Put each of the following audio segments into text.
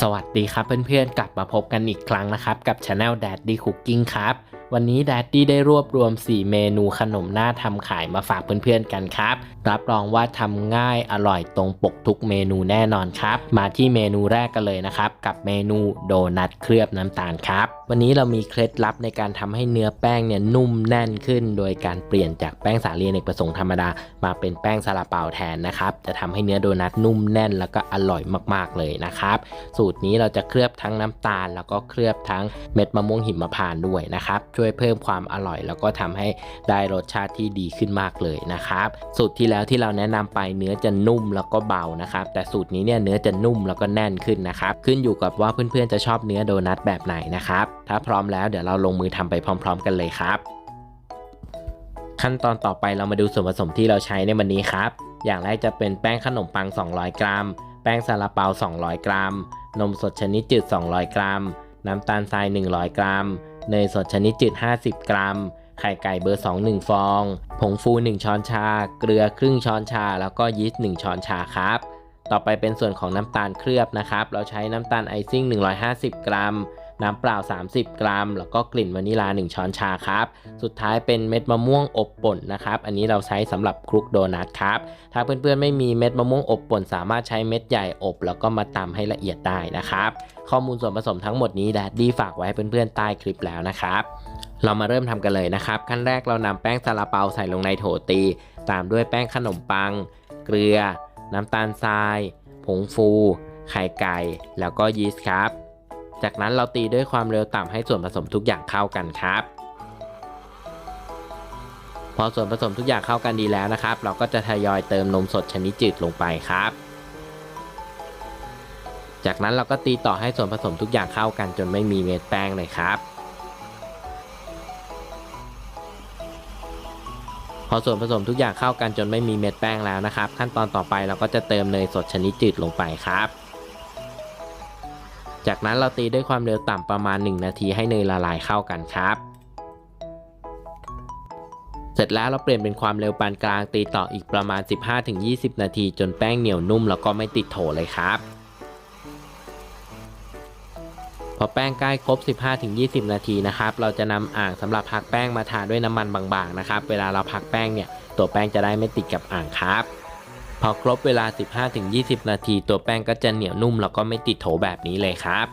สวัสดีครับเพื่อนๆ กลับมาพบกันอีกครั้งนะครับ กับช anel Daddy Cooking ครับ วันนี้ Daddy ได้รวบรวม 4 เมนูขนมหน้าทำขายมาฝากเพื่อนๆกันครับ รับรองว่าทำง่ายอร่อยตรงปกทุกเมนูแน่นอนครับ มาที่เมนูแรกกันเลยนะครับ กับเมนูโดนัทเคลือบน้ำตาลครับ วันนี้เรามีเคล็ดลับในการทำให้เนื้อแป้งเนี่ยนุ่มแน่นขึ้น โดยการเปลี่ยนจากแป้งสาลีอเนกประสงค์ธรรมดา มาเป็นแป้งซาลาเปาแทนนะครับ จะทำให้เนื้อโดนัทนุ่มแน่นแล้วก็อร่อยมากๆเลยนะครับ สูตรนี้เราจะเคลือบทั้งน้ำตาล แล้วก็เคลือบทั้งเม็ดมะม่วงหิมพานต์ด้วยนะครับ ช่วยเพิ่มความอร่อย แล้วก็ทำให้ได้รสชาติที่ดีขึ้นมากเลยนะครับ สูตรที่แล้วที่เราแนะนำไปเนื้อจะนุ่มแล้วก็เบานะครับ แต่สูตรนี้เนี่ยเนื้อจะนุ่มแล้วก็แน่นขึ้นนะครับ ขึ้นอยู่กับว่าเพื่อนๆจะชอบเนื้อโดนัทแบบไหนนะครับ ถ้าพร้อมแล้วเดี๋ยวเราลงมือทำไปพร้อม ๆ กันเลยครับ ขั้นตอนต่อไปเรามาดูส่วนผสมที่เราใช้ในวันนี้ครับ อย่างแรกจะเป็นแป้งขนมปัง 200 กรัม แป้งซาลาเปา 200 กรัม นมสดชนิดจืด 200 กรัม น้ำตาลทราย 100 กรัม เนยสดชนิดจืด 50 กรัมไข่ไก่เบอร์ 2 1 ฟอง ผงฟู 1 ช้อนชา เกลือครึ่งช้อนชา แล้วก็ยีสต์ 1 ช้อนชาครับ ต่อไปเป็นส่วนของน้ำตาลเคลือบนะครับ เราใช้น้ำตาลไอซิ่ง 150 กรัม น้ำเปล่า 30 กรัม แล้วก็กลิ่นวานิลา 1 ช้อนชาครับ สุดท้ายเป็นเม็ดมะม่วงอบป่นนะครับ อันนี้เราใช้สำหรับคลุกโดนัทครับ ถ้าเพื่อนๆไม่มีเม็ดมะม่วงอบป่น สามารถใช้เม็ดใหญ่อบ แล้วก็มาตำให้ละเอียดได้นะครับ ข้อมูลส่วนผสมทั้งหมดนี้แดดดี้ฝากไว้ให้เพื่อนๆใต้คลิปแล้วนะครับเรามาเริ่มทำกันเลยนะครับ ขั้นแรกเรานำแป้งซาลาเปาใส่ลงในโถตี ตามด้วยแป้งขนมปัง เกลือ น้ำตาลทราย ผงฟู ไข่ไก่ แล้วก็ยีสต์ครับ จากนั้นเราตีด้วยความเร็วต่ำให้ส่วนผสมทุกอย่างเข้ากันครับ พอส่วนผสมทุกอย่างเข้ากันดีแล้วนะครับ เราก็จะทยอยเติมนมสดชนิดจืดลงไปครับ จากนั้นเราก็ตีต่อให้ส่วนผสมทุกอย่างเข้ากันจนไม่มีเม็ดแป้งเลยครับพอส่วนผสมทุกอย่างเข้ากันจนไม่มีเม็ดแป้งแล้วนะครับ ขั้นตอนต่อไปเราก็จะเติมเนยสดชนิดจืดลงไปครับ จากนั้นเราตีด้วยความเร็วต่ำประมาณ 1 นาทีให้เนยละลายเข้ากันครับ เสร็จแล้วเราเปลี่ยนเป็นความเร็วปานกลางตีต่ออีกประมาณ 15-20 นาที จนแป้งเหนียวนุ่มแล้วก็ไม่ติดโถเลยครับพอแป้งใกล้ครบ 15-20 นาทีนะครับ เราจะนำอ่างสำหรับพักแป้งมาทาด้วยน้ำมันบางๆนะครับ เวลาเราพักแป้งเนี่ย ตัวแป้งจะได้ไม่ติดกับอ่างครับ พอครบเวลา 15-20 นาที ตัวแป้งก็จะเหนียวนุ่มแล้วก็ไม่ติดโถแบบนี้เลยครับ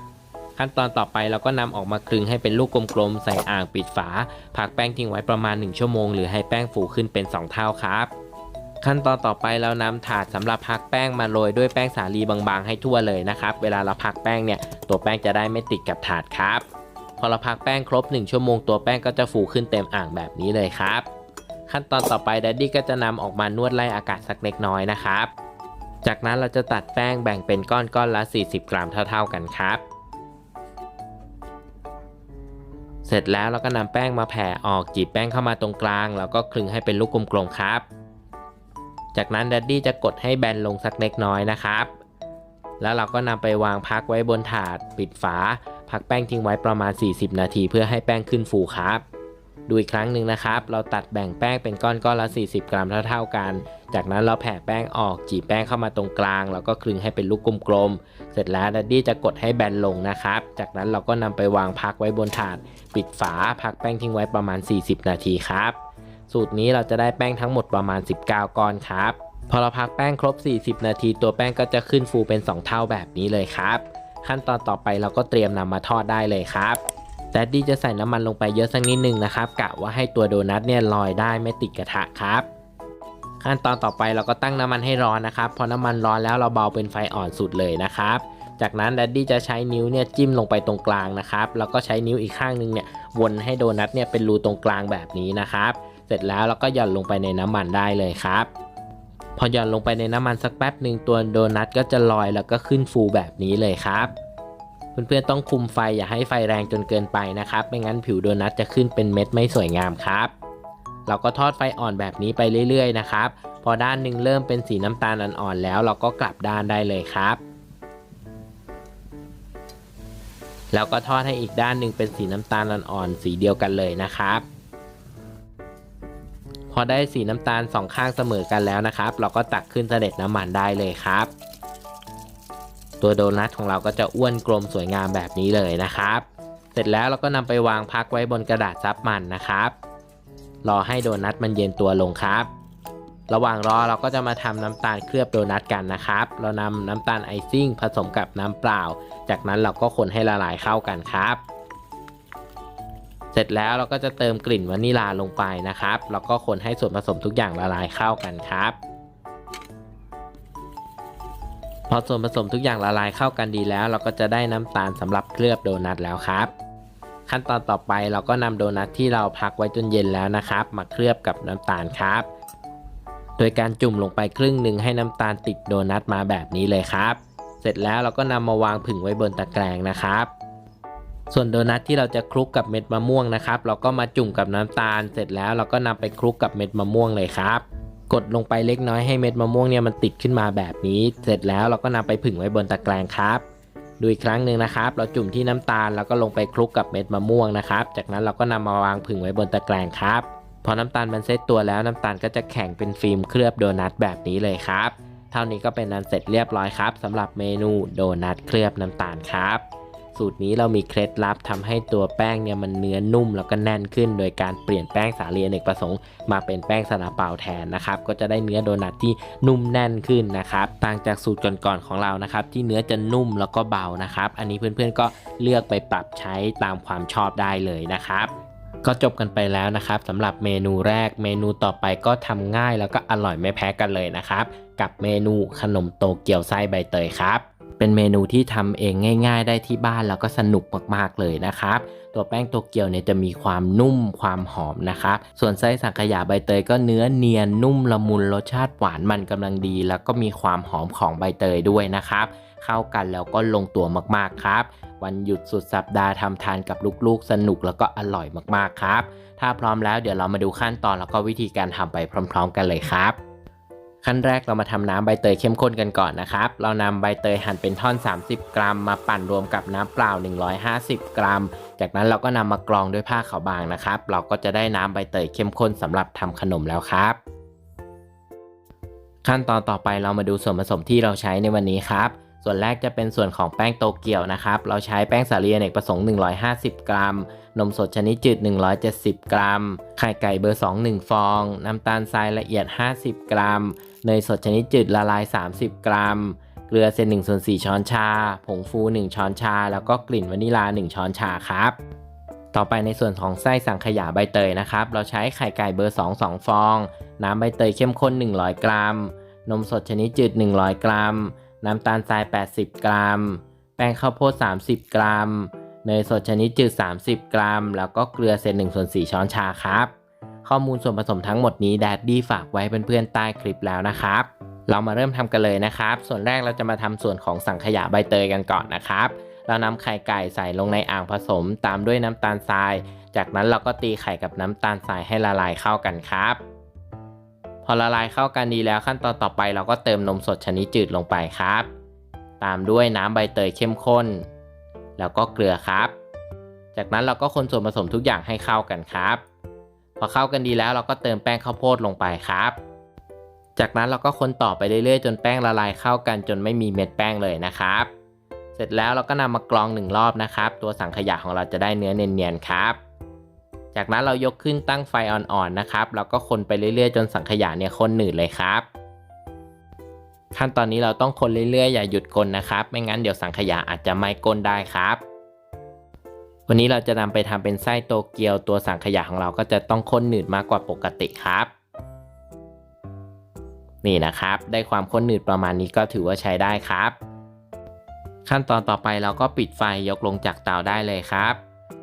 ขั้นตอนต่อไปเราก็นำออกมาคลึงให้เป็นลูกกลมๆ ใส่อ่างปิดฝาพักแป้งทิ้งไว้ประมาณ 1 ชั่วโมง หรือให้แป้งฟูขึ้นเป็น 2 เท่าครับ ขั้นตอนต่อไปเรานำถาดสำหรับพักแป้งมาโรยด้วยแป้งสาลีบางๆ ให้ทั่วเลยนะครับ เวลาเราพักแป้งเนี่ยตัวแป้งจะได้ไม่ติดกับถาดครับ พอเราพักแป้งครบ 1 ชั่วโมงตัวแป้งก็จะฟูขึ้นเต็มอ่างแบบนี้เลยครับ ขั้นตอนต่อไปแดดดี้ก็จะนำออกมานวดไล่อากาศสักเล็กน้อยนะครับ จากนั้นเราจะตัดแป้งแบ่งเป็นก้อนก้อนละ 40 กรัมเท่า ๆกันครับ เสร็จแล้วเราก็นำแป้งมาแผ่ออกจีบแป้งเข้ามาตรงกลาง แล้วก็คลึงให้เป็นลูกกลมๆครับ จากนั้นแดดดี้จะกดให้แบนลงสักเล็กน้อยนะครับ แล้วเราก็นำไปวางพักไว้บนถาด ปิดฝา พักแป้งทิ้งไว้ประมาณ 40 นาที เพื่อให้แป้งขึ้นฟูครับ ดูอีกครั้งหนึ่งนะครับ เราตัดแบ่งแป้งเป็นก้อนก้อนละ 40 กรัมเท่าๆกัน จากนั้นเราแผ่แป้งออกจีบแป้งเข้ามาตรงกลาง แล้วก็คลึงให้เป็นลูกกลมๆ เสร็จแล้วดัดดี้จะกดให้แบนลงนะครับ จากนั้นเราก็นำไปวางพักไว้บนถาด ปิดฝาพักแป้งทิ้งไว้ประมาณ 40 นาทีครับ สูตรนี้เราจะได้แป้งทั้งหมดประมาณ 19 ก้อนครับ พอเราพักแป้งครบ 40 นาที ตัวแป้งก็จะขึ้นฟูเป็น 2 เท่าแบบนี้เลยครับ ขั้นตอนต่อไปเราก็เตรียมนำมาทอดได้เลยครับ แดดดี้จะใส่น้ำมันลงไปเยอะสักนิดนึงนะครับกะว่าให้ตัวโดนัทเนี่ยลอยได้ไม่ติดกระทะครับ ขั้นตอนต่อไปเราก็ตั้งน้ำมันให้ร้อนนะครับ พอน้ำมันร้อนแล้วเราเบาเป็นไฟอ่อนสุดเลยนะครับจากนั้นแดดดี้จะใช้นิ้วเนี่ยจิ้มลงไปตรงกลางนะครับ แล้วก็ใช้นิ้วอีกข้างนึงเนี่ยวนให้โดนัทเนี่ยเป็นรูตรงกลางแบบนี้นะครับ เสร็จแล้วเราก็หย่อนลงไปในน้ำมันได้เลยครับ พอหย่อนลงไปในน้ำมันสักแป๊บหนึ่งตัวโดนัทก็จะลอยแล้วก็ขึ้นฟูแบบนี้เลยครับ เพื่อนๆต้องคุมไฟอย่าให้ไฟแรงจนเกินไปนะครับ ไม่งั้นผิวโดนัทจะขึ้นเป็นเม็ดไม่สวยงามครับ เราก็ทอดไฟอ่อนแบบนี้ไปเรื่อยๆนะครับ พอด้านหนึ่งเริ่มเป็นสีน้ำตาลอ่อนๆแล้ว เราก็กลับด้านได้เลยครับ แล้วก็ทอดให้อีกด้านหนึ่งเป็นสีน้ำตาลอ่อนๆสีเดียวกันเลยนะครับพอได้สีน้ำตาลสองข้างเสมอกันแล้วนะครับ เราก็ตักขึ้นเสด็จน้ำมันได้เลยครับ ตัวโดนัทของเราก็จะอ้วนกลมสวยงามแบบนี้เลยนะครับ เสร็จแล้วเราก็นำไปวางพักไว้บนกระดาษซับมันนะครับ รอให้โดนัทมันเย็นตัวลงครับ ระหว่างรอเราก็จะมาทำน้ำตาลเคลือบโดนัทกันนะครับ เรานำน้ำตาลไอซิ่งผสมกับน้ำเปล่า จากนั้นเราก็คนให้ละลายเข้ากันครับ เสร็จแล้วเราก็จะเติมกลิ่นวานิลาลงไปนะครับ แล้วก็คนให้ส่วนผสมทุกอย่างละลายเข้ากันครับ พอส่วนผสมทุกอย่างละลายเข้ากันดีแล้ว เราก็จะได้น้ำตาลสำหรับเคลือบโดนัทแล้วครับ ขั้นตอนต่อไปเราก็นำโดนัทที่เราพักไว้จนเย็นแล้วนะครับ มาเคลือบกับน้ำตาลครับ โดยการจุ่มลงไปครึ่งหนึ่งให้น้ำตาลติดโดนัทมาแบบนี้เลยครับ เสร็จแล้วเราก็นำมาวางผึ่งไว้บนตะแกรงนะครับส่วนโดนัทที่เราจะคลุกกับเม็ดมะม่วงนะครับ เราก็มาจุ่มกับน้ำตาลเสร็จแล้วเราก็นำไปคลุกกับเม็ดมะม่วงเลยครับ กดลงไปเล็กน้อยให้เม็ดมะม่วงเนี่ยมันติดขึ้นมาแบบนี้ เสร็จแล้วเราก็นำไปผึ่งไว้บนตะแกรงครับดูอีกครั้งหนึ่งนะครับ เราจุ่มที่น้ำตาลแล้วก็ลงไปคลุกกับเม็ดมะม่วงนะครับ จากนั้นเราก็นำมาวางผึ่งไว้บนตะแกรงครับ พอน้ำตาลมันเซตตัวแล้วน้ำตาลก็จะแข็งเป็นฟิล์มเคลือบโดนัทแบบนี้เลยครับ เท่านี้ก็เป็นอันเสร็จเรียบร้อยครับสำหรับเมนูโดนัทเคลือบน้ำตาลครับ สูตรนี้เรามีเคล็ดลับทำให้ตัวแป้งเนี่ยมันเนื้อนุ่มแล้วก็แน่นขึ้น โดยการเปลี่ยนแป้งสาลีอเนกประสงค์มาเป็นแป้งซาลาเปาแทนนะครับก็จะได้เนื้อโดนัทที่นุ่มแน่นขึ้นนะครับต่างจากสูตรก่อนๆของเรานะครับที่เนื้อจะนุ่มแล้วก็เบานะครับอันนี้เพื่อนๆก็เลือกไปปรับใช้ตามความชอบได้เลยนะครับก็จบกันไปแล้วนะครับสำหรับเมนูแรกเมนูต่อไปก็ทำง่ายแล้วก็อร่อยไม่แพ้กันเลยนะครับ กับเมนูขนมโตเกียวไส้ใบเตยครับ เป็นเมนูที่ทำเองง่าย ๆ ได้ที่บ้านแล้วก็สนุกมากๆเลยนะครับ ตัวแป้งโตเกียวเนี่ยจะมีความนุ่มความหอมนะครับส่วนไส้สังขยาใบเตยก็เนื้อเนียนนุ่มละมุนรสชาติหวานมันกำลังดี แล้วก็มีความหอมของใบเตยด้วยนะครับ เข้ากันแล้วก็ลงตัวมากๆครับ วันหยุดสุดสัปดาห์ทำทานกับลูกๆ สนุกแล้วก็อร่อยมากๆครับ ถ้าพร้อมแล้วเดี๋ยวเรามาดูขั้นตอนแล้วก็วิธีการทำไปพร้อม ๆ กันเลยครับ ขั้นแรกเรามาทำน้ำใบเตยเข้มข้นกันก่อนนะครับ เรานำใบเตยหั่นเป็นท่อน 30 กรัม มาปั่นรวมกับน้ำเปล่า 150 กรัม จากนั้นเราก็นำมากรองด้วยผ้าขาวบางนะครับ เราก็จะได้น้ำใบเตยเข้มข้นสำหรับทำขนมแล้วครับ ขั้นตอนต่อไปเรามาดูส่วนผสมที่เราใช้ในวันนี้ครับ ส่วนแรกจะเป็นส่วนของแป้งโตเกียวนะครับ เราใช้แป้งสาลีอเนกประสงค์ 150 กรัม นมสดชนิดจืด 170 กรัม ไข่ไก่เบอร์ 2 1 ฟอง น้ำตาลทรายละเอียด 50 กรัม เนยสดชนิดจืดละลาย 30 กรัม เกลือเซน1ส่วน4ช้อนชา ผงฟู 1 ช้อนชา แล้วก็กลิ่นวานิลา 1 ช้อนชาครับ ต่อไปในส่วนของไส้สังขยาใบเตยนะครับ เราใช้ไข่ไก่เบอร์ 2 2 ฟอง น้ำใบเตยเข้มข้น 100 กรัม นมสดชนิดจืด 100 กรัม น้ำตาลทราย 80 กรัม แป้งข้าวโพด 30 กรัม เนยสดชนิดจืด 30 กรัม แล้วก็เกลือเศษ1ส่วน4ช้อนชาครับ ข้อมูลส่วนผสมทั้งหมดนี้แดดดี้ฝากไว้เพื่อนๆใต้คลิปแล้วนะครับ เรามาเริ่มทำกันเลยนะครับ ส่วนแรกเราจะมาทำส่วนของสังขยาใบเตยกันก่อนนะครับ เรานำไข่ไก่ใส่ลงในอ่างผสมตามด้วยน้ำตาลทราย จากนั้นเราก็ตีไข่กับน้ำตาลทรายให้ละลายเข้ากันครับ พอละลายเข้ากันดีแล้วขั้นตอนต่อไปเราก็เติมนมสดชนิดจืดลงไปครับ ตามด้วยน้ำใบเตยเข้มข้น แล้วก็เกลือครับ จากนั้นเราก็คนส่วนผสมทุกอย่างให้เข้ากันครับ พอเข้ากันดีแล้วเราก็เติมแป้งข้าวโพดลงไปครับ จากนั้นเราก็คนต่อไปเรื่อยๆ จนแป้งละลายเข้ากันจนไม่มีเม็ดแป้งเลยนะครับ เสร็จแล้วเราก็นำมากรองหนึ่งรอบนะครับ ตัวสังขยาของเราจะได้เนื้อเนียนๆครับ จากนั้นเรายกขึ้นตั้งไฟอ่อนๆนะครับแล้วก็คนไปเรื่อยๆ จนสังขยาเนี่ยข้นหนืดเลยครับ ขั้นตอนนี้เราต้องคนเรื่อยๆ อย่าหยุดคนนะครับ ไม่งั้นเดี๋ยวสังขยาอาจจะไม่ก้นได้ครับ วันนี้เราจะนำไปทำเป็นไส้โตเกียวตัวสังขยาของเราก็จะต้องข้นหนืดมากกว่าปกติครับ นี่นะครับ ได้ความข้นหนืดประมาณนี้ก็ถือว่าใช้ได้ครับ ขั้นตอนต่อไปเราก็ปิดไฟยกลงจากเตาได้เลยครับ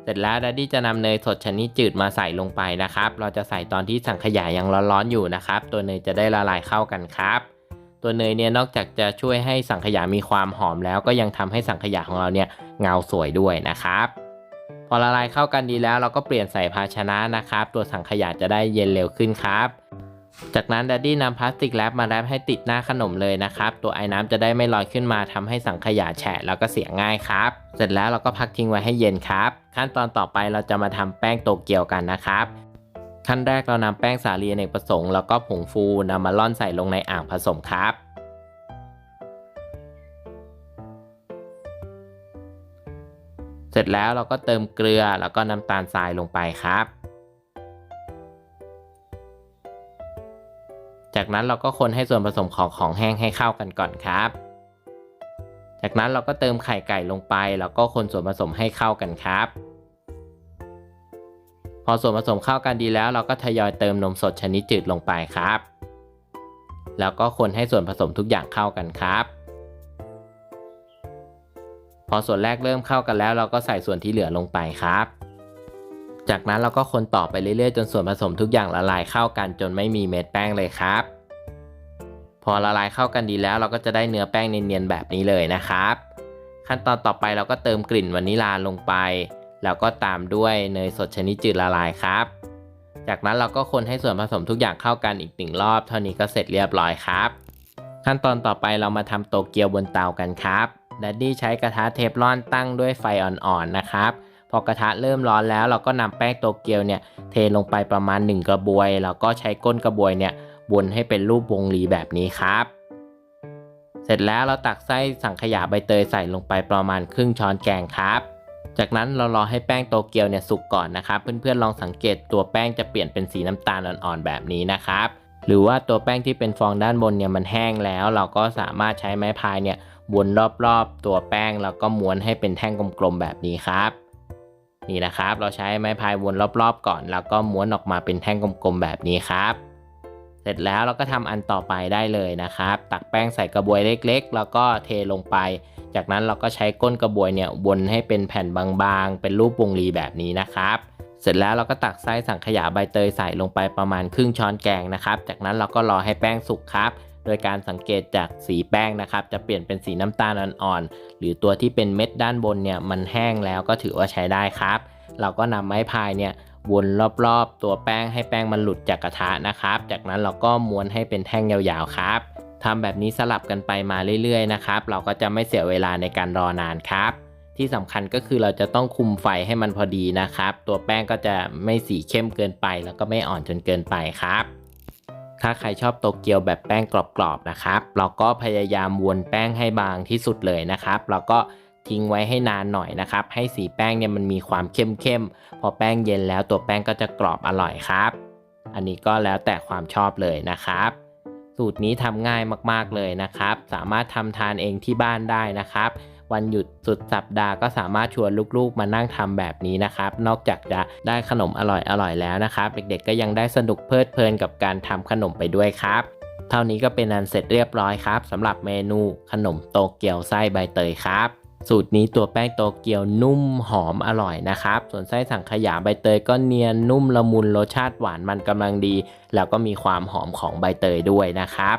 เสร็จแล้วดัดดี้จะนำเนยสดชนิดจืดมาใส่ลงไปนะครับ เราจะใส่ตอนที่สังขยายังร้อนๆอยู่นะครับ ตัวเนยจะได้ละลายเข้ากันครับ ตัวเนยเนี่ยนอกจากจะช่วยให้สังขยามีความหอมแล้วก็ยังทำให้สังขยาของเราเนี่ยเงาสวยด้วยนะครับพอละลายเข้ากันดีแล้วเราก็เปลี่ยนใส่ภาชนะนะครับ ตัวสังขยาจะได้เย็นเร็วขึ้นครับ จากนั้นดัดดี้นำพลาสติกแรปมาแรปให้ติดหน้าขนมเลยนะครับ ตัวไอ้น้ำจะได้ไม่ลอยขึ้นมาทำให้สังขยาแฉะแล้วก็เสียง่ายครับ เสร็จแล้วเราก็พักทิ้งไว้ให้เย็นครับ ขั้นตอนต่อไปเราจะมาทำแป้งโตเกียวกันนะครับ ขั้นแรกเรานำแป้งสาลีอเนกประสงค์แล้วก็ผงฟูนำมาล่อนใส่ลงในอ่างผสมครับ เสร็จแล้วเราก็เติมเกลือแล้วก็น้ำตาลทรายลงไปครับ จากนั้นเราก็คนให้ส่วนผสมของของแห้งให้เข้ากันก่อนครับ จากนั้นเราก็เติมไข่ไก่ลงไป แล้วก็คนส่วนผสมให้เข้ากันครับ พอส่วนผสมเข้ากันดีแล้ว เราก็ทยอยเติมนมสดชนิดจืดลงไปครับ แล้วก็คนให้ส่วนผสมทุกอย่างเข้ากันครับ พอส่วนแรกเริ่มเข้ากันแล้ว เราก็ใส่ส่วนที่เหลือลงไปครับ จากนั้นเราก็คนต่อไปเรื่อยๆ จนส่วนผสมทุกอย่างละลายเข้ากันจนไม่มีเม็ดแป้งเลยครับ พอละลายเข้ากันดีแล้วเราก็จะได้เนื้อแป้งเนียนๆแบบนี้เลยนะครับ ขั้นตอนต่อไปเราก็เติมกลิ่นวานิลาลงไป แล้วก็ตามด้วยเนยสดชนิดจืดละลายครับ จากนั้นเราก็คนให้ส่วนผสมทุกอย่างเข้ากันอีกหนึ่งรอบ เท่านี้ก็เสร็จเรียบร้อยครับ ขั้นตอนต่อไปเรามาทำโตเกียวบนเตากันครับดัดดี้ใช้กระทะเทฟลอนตั้งด้วยไฟอ่อนๆนะครับ พอกระทะเริ่มร้อนแล้วเราก็นำแป้งโตเกียวเนี่ยเทลงไปประมาณ 1 กระบวย แล้วก็ใช้ก้นกระบวยเนี่ยวนให้เป็นรูปวงรีแบบนี้ครับ เสร็จแล้วเราตักไส้สังขยาใบเตยใส่ลงไปประมาณครึ่งช้อนแกงครับ จากนั้นเรารอให้แป้งโตเกียวเนี่ยสุกก่อนนะครับ เพื่อนๆลองสังเกตตัวแป้งจะเปลี่ยนเป็นสีน้ำตาลอ่อนๆแบบนี้นะครับ หรือว่าตัวแป้งที่เป็นฟองด้านบนเนี่ยมันแห้งแล้ว เราก็สามารถใช้ไม้พายเนี่ยวนรอบๆ ตัวแป้งแล้วก็ม้วนให้เป็นแท่งกลมๆแบบนี้ครับ นี่นะครับ เราใช้ไม้พายวนรอบๆ ก่อน แล้วก็ม้วนออกมาเป็นแท่งกลมๆแบบนี้ครับ เสร็จแล้วเราก็ทำอันต่อไปได้เลยนะครับ ตักแป้งใส่กระบวยเล็ก ๆ แล้วก็เทลงไป จากนั้นเราก็ใช้ก้นกระบวยเนี่ยวนให้เป็นแผ่นบางๆ เป็นรูปวงรีแบบนี้นะครับเสร็จแล้วเราก็ตักไส้สังขยาใบเตยใส่ลงไปประมาณครึ่งช้อนแกงนะครับ จากนั้นเราก็รอให้แป้งสุกครับ โดยการสังเกตจากสีแป้งนะครับ จะเปลี่ยนเป็นสีน้ำตาลอ่อนๆ หรือตัวที่เป็นเม็ดด้านบนเนี่ยมันแห้งแล้วก็ถือว่าใช้ได้ครับ เราก็นำไม้พายเนี่ย วนรอบๆ ตัวแป้งให้แป้งมันหลุดจากกระทะนะครับ จากนั้นเราก็ม้วนให้เป็นแท่งยาวๆครับทำแบบนี้สลับกันไปมาเรื่อยๆนะครับ เราก็จะไม่เสียเวลาในการรอนานครับ ที่สำคัญก็คือเราจะต้องคุมไฟให้มันพอดีนะครับ ตัวแป้งก็จะไม่สีเข้มเกินไป แล้วก็ไม่อ่อนจนเกินไปครับ ถ้าใครชอบโตเกียวแบบแป้งกรอบๆนะครับ เราก็พยายามวนแป้งให้บางที่สุดเลยนะครับแล้วก็ ทิ้งไว้ให้นานหน่อยนะครับ ให้สีแป้งเนี่ยมันมีความเข้มๆ พอแป้งเย็นแล้วตัวแป้งก็จะกรอบอร่อยครับ อันนี้ก็แล้วแต่ความชอบเลยนะครับ สูตรนี้ทำง่ายมากๆเลยนะครับ สามารถทำทานเองที่บ้านได้นะครับ วันหยุดสุดสัปดาห์ก็สามารถชวนลูกๆ มานั่งทำแบบนี้นะครับ นอกจากจะได้ขนมอร่อยๆแล้วนะครับ เด็กๆก็ยังได้สนุกเพลิดเพลินกับการทำขนมไปด้วยครับเท่านี้ก็เป็นอันเสร็จเรียบร้อยครับสำหรับเมนูขนมโตเกียวไส้ใบเตยครับ สูตรนี้ตัวแป้งโตเกียวนุ่มหอมอร่อยนะครับ ส่วนไส้สังขยาใบเตยก็เนียนนุ่มละมุนรสชาติหวานมันกำลังดี แล้วก็มีความหอมของใบเตยด้วยนะครับ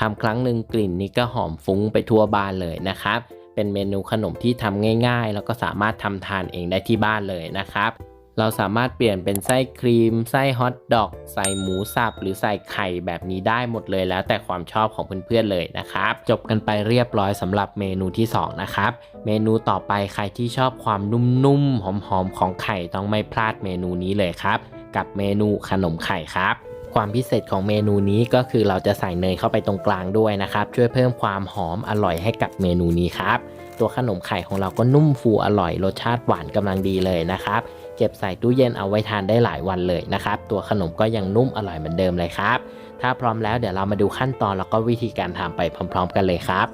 ทำครั้งหนึ่งกลิ่นนี้ก็หอมฟุ้งไปทั่วบ้านเลยนะครับ เป็นเมนูขนมที่ทำง่าย ๆ แล้วก็สามารถทำทานเองได้ที่บ้านเลยนะครับ เราสามารถเปลี่ยนเป็นไส้ครีม ไส้ฮอทดอก ใส่หมูสับ หรือใส่ไข่แบบนี้ได้หมดเลยแล้วแต่ความชอบของเพื่อนๆเลยนะครับ จบกันไปเรียบร้อยสำหรับเมนูที่ 2 นะครับ เมนูต่อไปใครที่ชอบความนุ่มๆ หอมๆ ของไข่ต้องไม่พลาดเมนูนี้เลยครับ กับเมนูขนมไข่ครับความพิเศษของเมนูนี้ก็คือเราจะใส่เนยเข้าไปตรงกลางด้วยนะครับ ช่วยเพิ่มความหอมอร่อยให้กับเมนูนี้ครับ ตัวขนมไข่ของเราก็นุ่มฟูอร่อยรสชาติหวานกำลังดีเลยนะครับ เก็บใส่ตู้เย็นเอาไว้ทานได้หลายวันเลยนะครับ ตัวขนมก็ยังนุ่มอร่อยเหมือนเดิมเลยครับ ถ้าพร้อมแล้วเดี๋ยวเรามาดูขั้นตอนแล้วก็วิธีการทำไปพร้อม ๆ กันเลยครับ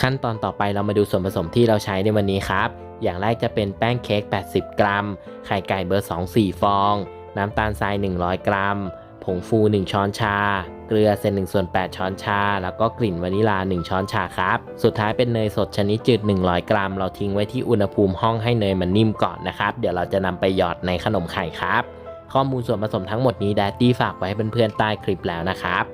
ขั้นตอนต่อไปเรามาดูส่วนผสมที่เราใช้ในวันนี้ครับ อย่างแรกจะเป็นแป้งเค้ก80 กรัม ไข่ไก่เบอร์ 2 4 ฟอง น้ำตาลทราย 100 กรัม ผงฟู 1 ช้อนชา เกลือเศษ1ส่วน8ช้อนชา แล้วก็กลิ่นวานิลา 1 ช้อนชาครับ สุดท้ายเป็นเนยสดชนิดจืด 100 กรัม เราทิ้งไว้ที่อุณหภูมิห้องให้เนยมันนิ่มก่อนนะครับ เดี๋ยวเราจะนำไปหยอดในขนมไข่ครับ ข้อมูลส่วนผสมทั้งหมดนี้แดดดี้ฝากไว้ให้เพื่อนๆใต้คลิปแล้วนะครับ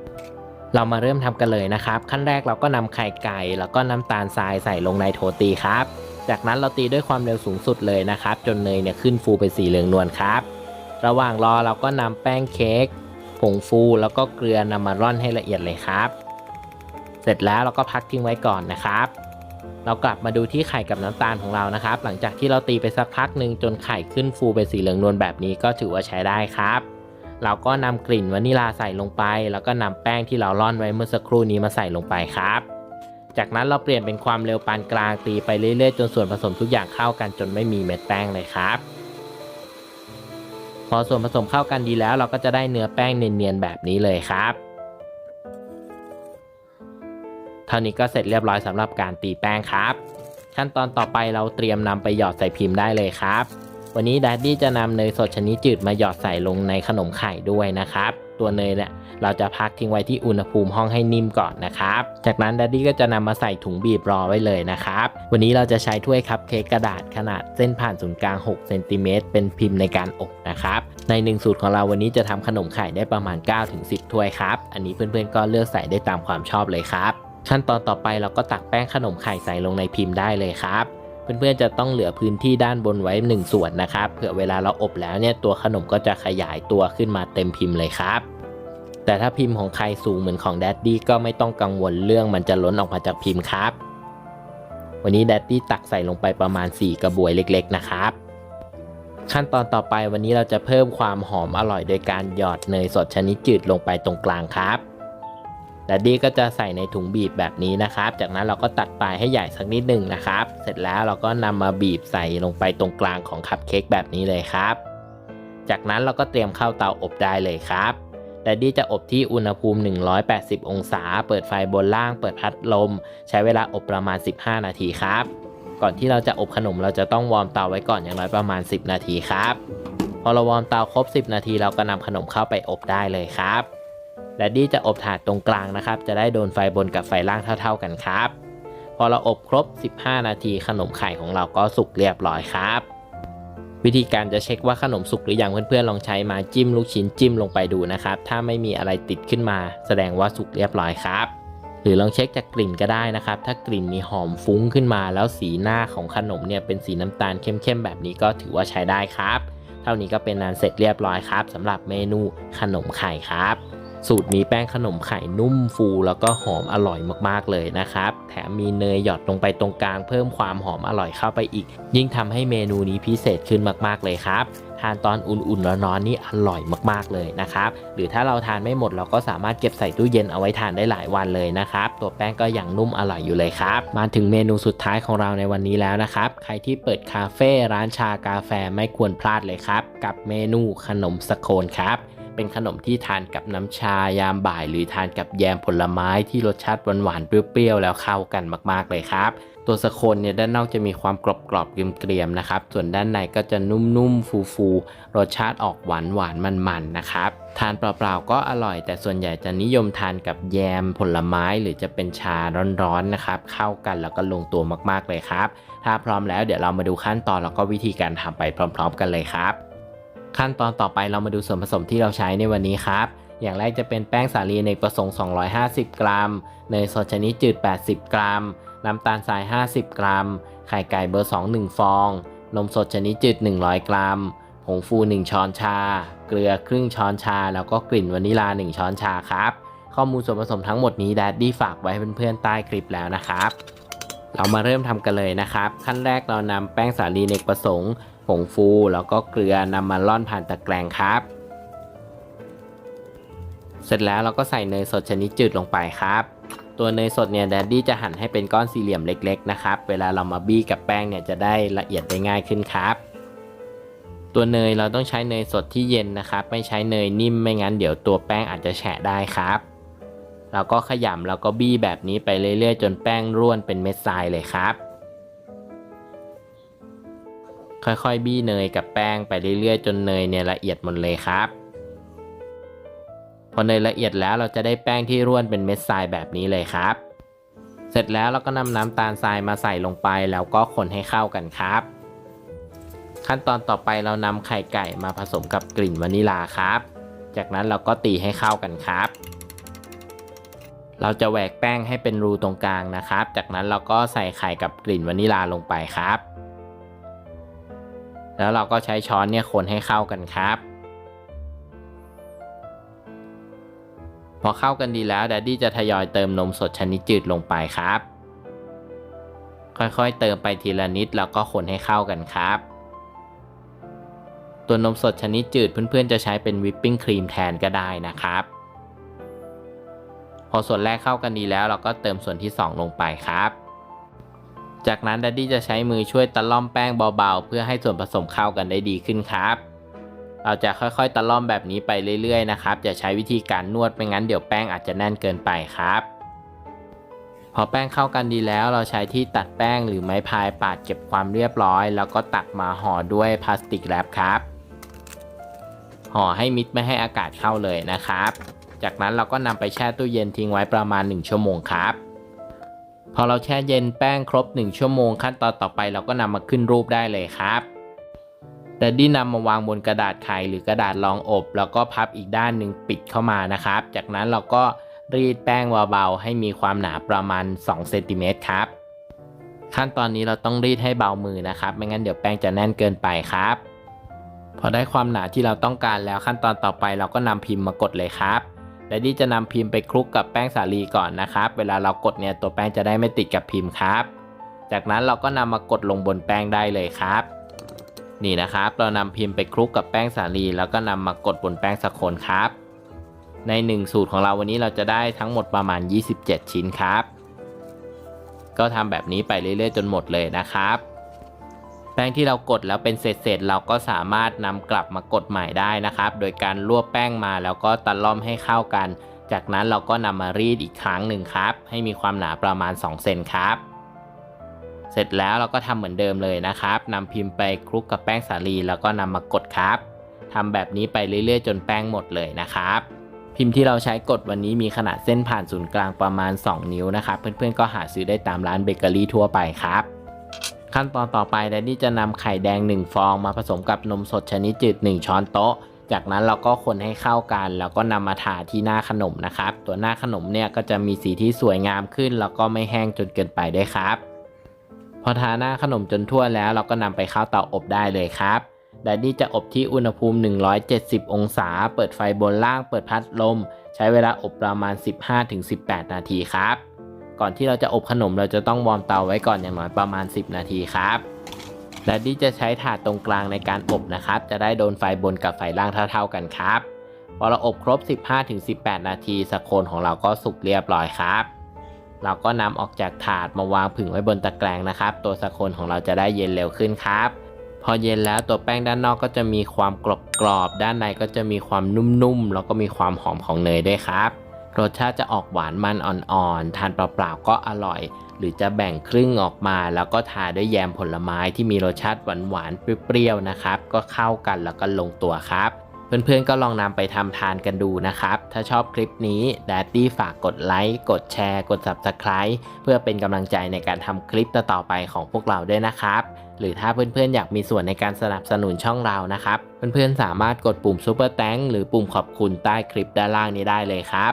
เรามาเริ่มทำกันเลยนะครับ ขั้นแรกเราก็นำไข่ไก่ แล้วก็น้ำตาลทรายใส่ลงในโถตีครับ จากนั้นเราตีด้วยความเร็วสูงสุดเลยนะครับ จนเนยเนี่ยขึ้นฟูเป็นสีเหลืองนวลครับ ระหว่างรอเราก็นำแป้งเค้ก ผงฟูแล้วก็เกลือนำมาร่อนให้ละเอียดเลยครับ เสร็จแล้วเราก็พักทิ้งไว้ก่อนนะครับ เรากลับมาดูที่ไข่กับน้ำตาลของเรานะครับ หลังจากที่เราตีไปสักพักหนึ่งจนไข่ขึ้นฟูเป็นสีเหลืองนวลแบบนี้ก็ถือว่าใช้ได้ครับ เราก็นำกลิ่นวานิลาใส่ลงไป แล้วก็นำแป้งที่เราร่อนไว้เมื่อสักครู่นี้มาใส่ลงไปครับจากนั้นเราเปลี่ยนเป็นความเร็วปานกลางตีไปเรื่อยๆ จนส่วนผสมทุกอย่างเข้ากันจนไม่มีเม็ดแป้งเลยครับ พอส่วนผสมเข้ากันดีแล้ว เราก็จะได้เนื้อแป้งเนียนๆแบบนี้เลยครับเท่านี้ก็เสร็จเรียบร้อยสำหรับการตีแป้งครับ ขั้นตอนต่อไปเราเตรียมนำไปหยอดใส่พิมพ์ได้เลยครับ วันนี้ดัดดี้จะนำเนยสดชนิดจืดมาหยอดใส่ลงในขนมไข่ด้วยนะครับ ตัวเนยเนี่ยเราจะพักทิ้งไว้ที่อุณหภูมิห้องให้นิ่มก่อนนะครับ จากนั้นดัดดี้ก็จะนำมาใส่ถุงบีบรอไว้เลยนะครับ วันนี้เราจะใช้ถ้วยคัพเค้กกระดาษขนาดเส้นผ่านศูนย์กลาง6เซนติเมตรเป็นพิมพ์ในการอบนะครับ ในหนึ่งสูตรของเราวันนี้จะทำขนมไข่ได้ประมาณ 9-10 ถ้วยครับ อันนี้เพื่อนๆก็เลือกใส่ได้ตามความชอบเลยครับ ขั้นตอนต่อไปเราก็ตักแป้งขนมไข่ใส่ลงในพิมพ์ได้เลยครับ เพื่อนๆจะต้องเหลือพื้นที่ด้านบนไว้ 1 ส่วนนะครับเผื่อเวลาเราอบแล้วเนี่ยตัวขนมก็จะขยายตัวขึ้นมาเต็มพิมพ์เลยครับ แต่ถ้าพิมพ์ของใครสูงเหมือนของแดดดี้ก็ไม่ต้องกังวลเรื่องมันจะล้นออกมาจากพิมพ์ครับ วันนี้แดดดี้ตักใส่ลงไปประมาณ 4 กระบวยเล็กๆนะครับขั้นตอนต่อไปวันนี้เราจะเพิ่มความหอมอร่อยโดยการหยอดเนยสดชนิดจืดลงไปตรงกลางครับ ดัดดี้ก็จะใส่ในถุงบีบแบบนี้นะครับ จากนั้นเราก็ตัดปลายให้ใหญ่สักนิดหนึ่งนะครับ เสร็จแล้วเราก็นำมาบีบใส่ลงไปตรงกลางของคัพเค้กแบบนี้เลยครับ จากนั้นเราก็เตรียมเข้าเตาอบได้เลยครับดัดดี้จะอบที่อุณหภูมิ 180 องศา เปิดไฟบนล่าง เปิดพัดลม ใช้เวลาอบประมาณ 15 นาทีครับ ก่อนที่เราจะอบขนมเราจะต้องวอร์มเตาไว้ก่อนอย่างน้อยประมาณ 10 นาทีครับ พอเราวอร์มเตาครบ 10 นาทีเราก็นำขนมเข้าไปอบได้เลยครับ แดดดี้จะอบถาดตรงกลางนะครับ จะได้โดนไฟบนกับไฟล่างเท่า ๆกันครับ พอเราอบครบ 15 นาทีขนมไข่ของเราก็สุกเรียบร้อยครับ วิธีการจะเช็คว่าขนมสุกหรือยังเพื่อนๆลองใช้ม้จิ้มลูกชิ้นจิ้มลงไปดูนะครับ ถ้าไม่มีอะไรติดขึ้นมา แสดงว่าสุกเรียบร้อยครับหรือลองเช็คจากกลิ่นก็ได้นะครับ ถ้ากลิ่นมีหอมฟุ้งขึ้นมาแล้วสีหน้าของขนมเนี่ยเป็นสีน้ำตาลเข้มๆแบบนี้ก็ถือว่าใช้ได้ครับ เท่านี้ก็เป็นนานเสร็จเรียบร้อยครับสำหรับเมนูขนมไข่ครับ สูตรนี้แป้งขนมไข่นุ่มฟูแล้วก็หอมอร่อยมากๆเลยนะครับ แถมมีเนยหยอดลงไปตรงกลางเพิ่มความหอมอร่อยเข้าไปอีก ยิ่งทำให้เมนูนี้พิเศษขึ้นมากๆเลยครับทานตอนอุ่นๆร้อนๆนี่อร่อยมากๆเลยนะครับหรือถ้าเราทานไม่หมดเราก็สามารถเก็บใส่ตู้เย็นเอาไว้ทานได้หลายวันเลยนะครับตัวแป้งก็ยังนุ่มอร่อยอยู่เลยครับมาถึงเมนูสุดท้ายของเราในวันนี้แล้วนะครับ ใครที่เปิดคาเฟ่ร้านชากาแฟไม่ควรพลาดเลยครับ กับเมนูขนมสโคนครับ เป็นขนมที่ทานกับน้ำชายามบ่าย หรือทานกับแยมผลไม้ที่รสชาติหวานๆเปรี้ยวๆแล้วเข้ากันมากๆเลยครับ ตัวสโคนเนี่ยด้านนอกจะมีความกรอบๆเกรียมๆนะครับ ส่วนด้านในก็จะนุ่มๆฟูๆรสชาติออกหวานหวานๆมันๆนะครับทานเปล่าๆก็อร่อย แต่ส่วนใหญ่จะนิยมทานกับแยมผลไม้หรือจะเป็นชาร้อนๆนะครับ เข้ากันแล้วก็ลงตัวมากๆเลยครับ ถ้าพร้อมแล้วเดี๋ยวเรามาดูขั้นตอนแล้วก็วิธีการทำไปพร้อม ๆ กันเลยครับ ขั้นตอนต่อไปเรามาดูส่วนผสมที่เราใช้ในวันนี้ครับ อย่างแรกจะเป็นแป้งสาลีในประสงค์ 250 กรัม เนยสดชนิดจืด 80 กรัม น้ำตาลทราย 50 กรัม ไข่ไก่เบอร์ 2 1 ฟอง นมสดชนิดจืด 100 กรัม ผงฟู 1 ช้อนชา เกลือครึ่งช้อนชา แล้วก็กลิ่นวานิลา 1 ช้อนชาครับ ข้อมูลส่วนผสมทั้งหมดนี้แดดดี้ฝากไว้ให้เพื่อนๆใต้คลิปแล้วนะครับเรามาเริ่มทำกันเลยนะครับ ขั้นแรกเรานำแป้งสาลีเนกประสงค์ งฟูแล้วก็เกลือนำมาล่อนผ่านตะแกรงครับ เสร็จแล้วเราก็ใส่เนยสดชนิดจืดลงไปครับ ตัวเนยสดเนี่ยแดดดี้จะหั่นให้เป็นก้อนสี่เหลี่ยมเล็กๆนะครับ เวลาเรามาบี้กับแป้งเนี่ยจะได้ละเอียดได้ง่ายขึ้นครับ ตัวเนยเราต้องใช้เนยสดที่เย็นนะครับ ไม่ใช้เนยนิ่มไม่งั้นเดี๋ยวตัวแป้งอาจจะแฉะได้ครับเราก็ขยำแล้วก็บี้แบบนี้ไปเรื่อยๆ จนแป้งร่วนเป็นเม็ดทรายเลยครับ ค่อยๆ บี้เนยกับแป้งไปเรื่อยๆ จนเนยเนี่ยละเอียดหมดเลยครับ พอเนยละเอียดแล้วเราจะได้แป้งที่ร่วนเป็นเม็ดทรายแบบนี้เลยครับ เสร็จแล้วเราก็นำน้ำตาลทรายมาใส่ลงไปแล้วก็คนให้เข้ากันครับ ขั้นตอนต่อไปเรานำไข่ไก่มาผสมกับกลิ่นวานิลาครับ จากนั้นเราก็ตีให้เข้ากันครับเราจะแหวกแป้งให้เป็นรูตรงกลางนะครับ จากนั้นเราก็ใส่ไข่กับกลิ่นวานิลาลงไปครับ แล้วเราก็ใช้ช้อนเนี่ยคนให้เข้ากันครับ พอเข้ากันดีแล้วแดดดี้จะทยอยเติมนมสดชนิดจืดลงไปครับ ค่อยๆเติมไปทีละนิดแล้วก็คนให้เข้ากันครับ ตัวนมสดชนิดจืดเพื่อนๆจะใช้เป็นวิปปิ้งครีมแทนก็ได้นะครับ พอส่วนแรกเข้ากันดีแล้วเราก็เติมส่วนที่ 2 ลงไปครับ จากนั้นดัดดี้จะใช้มือช่วยตะล่อมแป้งเบาๆ เพื่อให้ส่วนผสมเข้ากันได้ดีขึ้นครับ เราจะค่อยๆ ตะล่อมแบบนี้ไปเรื่อยๆนะครับอย่าใช้วิธีการนวดไม่งั้นเดี๋ยวแป้งอาจจะแน่นเกินไปครับ พอแป้งเข้ากันดีแล้ว เราใช้ที่ตัดแป้งหรือไม้พายปาดเก็บความเรียบร้อย แล้วก็ตักมาห่อด้วยพลาสติกแรปครับห่อให้มิดไม่ให้อากาศเข้าเลยนะครับ จากนั้นเราก็นำไปแช่ตู้เย็นทิ้งไว้ประมาณ 1 ชั่วโมงครับ พอเราแช่เย็นแป้งครบ 1 ชั่วโมงขั้นตอนต่อไปเราก็นำมาขึ้นรูปได้เลยครับแดดดี้นำมาวางบนกระดาษไขหรือกระดาษรองอบ แล้วก็พับอีกด้านหนึ่งปิดเข้ามานะครับ จากนั้นเราก็รีดแป้งเบาๆให้มีความหนาประมาณ2เซนติเมตรครับ ขั้นตอนนี้เราต้องรีดให้เบามือนะครับ ไม่งั้นเดี๋ยวแป้งจะแน่นเกินไปครับ พอได้ความหนาที่เราต้องการแล้วขั้นตอนต่อไปเราก็นำพิมพ์มากดเลยครับ แดดดี้จะนำพิมพ์ไปคลุกกับแป้งสาลีก่อนนะครับ เวลาเรากดเนี่ยตัวแป้งจะได้ไม่ติดกับพิมพ์ครับ จากนั้นเราก็นำมากดลงบนแป้งได้เลยครับ นี่นะครับ เรานำพิมพ์ไปคลุกกับแป้งสาลี แล้วก็นำมากดบนแป้งสโคนครับ ใน 1 สูตรของเราวันนี้เราจะได้ทั้งหมดประมาณ 27 ชิ้นครับ ก็ทำแบบนี้ไปเรื่อยๆ จนหมดเลยนะครับ แป้งที่เรากดแล้วเป็นเศษๆเราก็สามารถนำกลับมากดใหม่ได้นะครับ โดยการรวบแป้งมาแล้วก็ตะล่อมให้เข้ากัน จากนั้นเราก็นำมารีดอีกครั้งหนึ่งครับ ให้มีความหนาประมาณ 2 เซนครับ เสร็จแล้วเราก็ทำเหมือนเดิมเลยนะครับนำพิมพ์ไปคลุกกับแป้งสาลีแล้วก็นำมากดครับทำแบบนี้ไปเรื่อยๆ จนแป้งหมดเลยนะครับพิมพ์ที่เราใช้กดวันนี้มีขนาดเส้นผ่านศูนย์กลางประมาณ 2 นิ้วนะครับ เพื่อนๆก็หาซื้อได้ตามร้านเบเกอรี่ทั่วไปครับ ขั้นตอนต่อไปแดนนี่จะนำไข่แดง 1 ฟองมาผสมกับนมสดชนิดจืด 1 ช้อนโต๊ะ จากนั้นเราก็คนให้เข้ากัน แล้วก็นำมาทาที่หน้าขนมนะครับ ตัวหน้าขนมเนี่ยก็จะมีสีที่สวยงามขึ้น แล้วก็ไม่แห้งจนเกินไปด้วยครับ พอทาหน้าขนมจนทั่วแล้วเราก็นำไปเข้าเตาอบได้เลยครับแดดดี้จะอบที่อุณหภูมิ 170 องศา เปิดไฟบนล่าง เปิดพัดลม ใช้เวลาอบประมาณ 15-18 นาทีครับ ก่อนที่เราจะอบขนมเราจะต้องวอร์มเตาไว้ก่อนอย่างน้อยประมาณ 10 นาทีครับแดดดี้จะใช้ถาดตรงกลางในการอบนะครับ จะได้โดนไฟบนกับไฟล่างเท่า ๆกันครับพอเราอบครบ 15-18 นาทีสโคนของเราก็สุกเรียบร้อยครับ เราก็นำออกจากถาดมาวางผึ่งไว้บนตะแกรงนะครับ ตัวสโคนของเราจะได้เย็นเร็วขึ้นครับ พอเย็นแล้วตัวแป้งด้านนอกก็จะมีความกรอบๆด้านในก็จะมีความนุ่มๆแล้วก็มีความหอมของเนยด้วยครับ รสชาติจะออกหวานมันอ่อนๆ ทานเปล่าๆก็อร่อย หรือจะแบ่งครึ่งออกมา แล้วก็ทาด้วยแยมผลไม้ที่มีรสชาติหวานๆ เปรี้ยวๆ นะครับ ก็เข้ากันแล้วก็ลงตัวครับ เพื่อนๆ ก็ลองนำไปทำทานกันดูนะครับ ถ้าชอบคลิปนี้แดดดี้ฝากกดไลค์ กดแชร์ กด Subscribe เพื่อเป็นกำลังใจในการทำคลิปต่อๆไปของพวกเราด้วยนะครับหรือถ้าเพื่อนๆ อยากมีส่วนในการสนับสนุนช่องเรานะครับ เพื่อนๆ สามารถกดปุ่ม Super t h a n k หรือปุ่มขอบคุณใต้คลิปด้านล่างนี้ได้เลยครับ